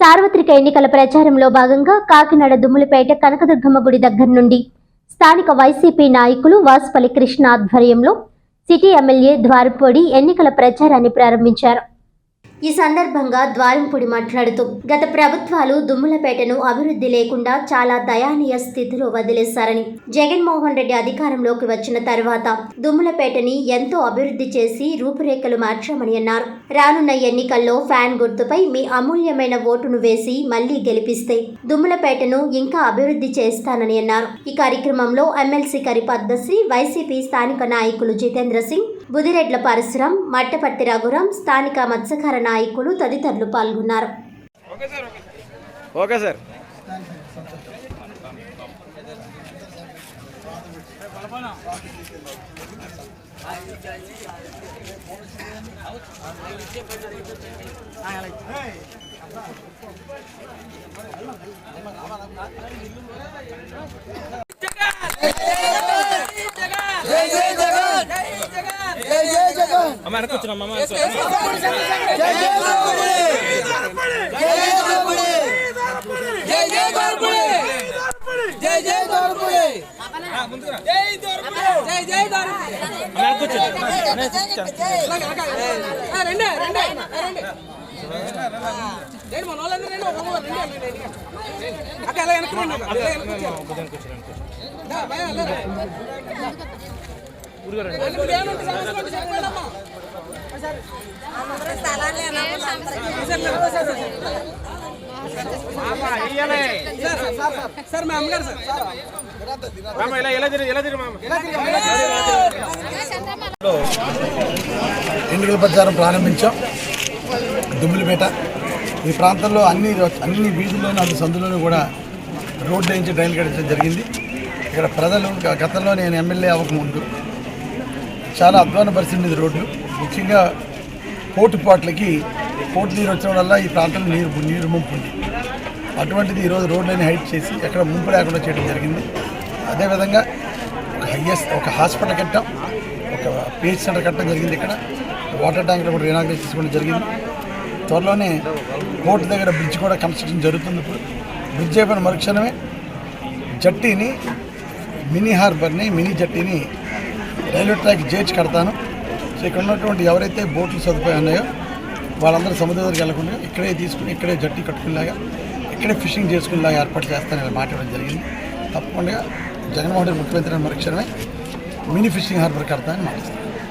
సార్వత్రిక ఎన్నికల ప్రచారంలో భాగంగా కాకినాడ దుమ్ములపేట కనకదుర్గమ్మ గుడి దగ్గర నుండి స్థానిక వైసీపీ నాయకులు వాసుపల్లి కృష్ణ ఆధ్వర్యంలో సిటీ ఎమ్మెల్యే ద్వారపూడి ఎన్నికల ప్రచారాన్ని ప్రారంభించారు. ఈ సందర్భంగా ద్వారంపూడి మాట్లాడుతూ గత ప్రభుత్వాలు దుమ్ములపేటను అభివృద్ధి లేకుండా చాలా దయానీయ స్థితిలో వదిలేశారని జగన్మోహన్ రెడ్డి అధికారంలోకి వచ్చిన తర్వాత దుమ్ములపేటని ఎంతో అభివృద్ధి చేసి రూపురేఖలు మార్చామని అన్నారు. రానున్న ఎన్నికల్లో ఫ్యాన్ గుర్తుపై మీ అమూల్యమైన ఓటును వేసి మళ్ళీ గెలిపిస్తే దుమ్ములపేటను ఇంకా అభివృద్ధి చేస్తానని అన్నారు. ఈ కార్యక్రమంలో ఎమ్మెల్సీ కరిపద్దశ్రీ వైసీపీ స్థానిక నాయకులు జితేంద్ర సింగ్ బుదిరెడ్ల పరశురం మట్టపట్టి రఘురాం స్థానిక మత్స్యకార నాయకులు తదితరులు పాల్గొన్నారు. Okay sir. అమ్మ వెనక్కి వచ్చిన అమ్మ వెనక్కి సార్ మా అమ్మగారు ఎన్నికల ప్రచారం ప్రారంభించాం. దుమ్మిలిపేట. ఈ ప్రాంతంలో అన్ని అన్ని వీధుల్లోనూ అన్ని సందులోనూ కూడా రోడ్లు వేయించి డ్రైన్లు కట్టించడం జరిగింది. ఇక్కడ ప్రజలు గతంలో నేను ఎమ్మెల్యే అవ్వకముందు చాలా అధ్వాన పరిస్థితి మీద రోడ్లు ముఖ్యంగా పోటుపాట్లకి పోటు నీరు వచ్చడం వల్ల ఈ ప్రాంతంలో నీరు నీరు ముంపు ఉంది అటువంటిది ఈరోజు రోడ్లని హైట్ చేసి ఎక్కడ ముంపు లేకుండా చేయడం జరిగింది. అదేవిధంగా ఒక హైయెస్ట్ ఒక హాస్పిటల్ కట్టాం ఒక పేజ్ సెంటర్ కట్టడం జరిగింది ఇక్కడ. వాటర్ ట్యాంకులు కూడా రీనాగ్రేట్ చేసుకోవడం జరిగింది. త్వరలోనే పోర్టు దగ్గర బ్రిడ్జ్ కూడా కన్స్ట్రక్షన్ జరుగుతుంది ఇప్పుడు. బ్రిడ్జ్ అయిపోయిన మరుక్షణమే జట్టీని మినీ హార్బర్ని మినీ జట్టీని రైల్వే ట్రాక్ చేర్చి కడతాను. సో ఇక్కడ ఉన్నటువంటి ఎవరైతే బోట్లు సదుపాయం ఉన్నాయో వాళ్ళందరూ సముద్రం దగ్గరికి వెళ్ళకుండా ఇక్కడే తీసుకుని ఇక్కడే జట్టి కట్టుకునేలాగా ఇక్కడే ఫిషింగ్ చేసుకునేలాగా ఏర్పాటు చేస్తానని మాట్లాడడం జరిగింది. తప్పకుండా జగన్మోహన్ రెడ్డి ముఖ్యమంత్రి మరక్షణమే మినీ ఫిషింగ్ హార్బర్ కడతానని మాట్లాడుతాను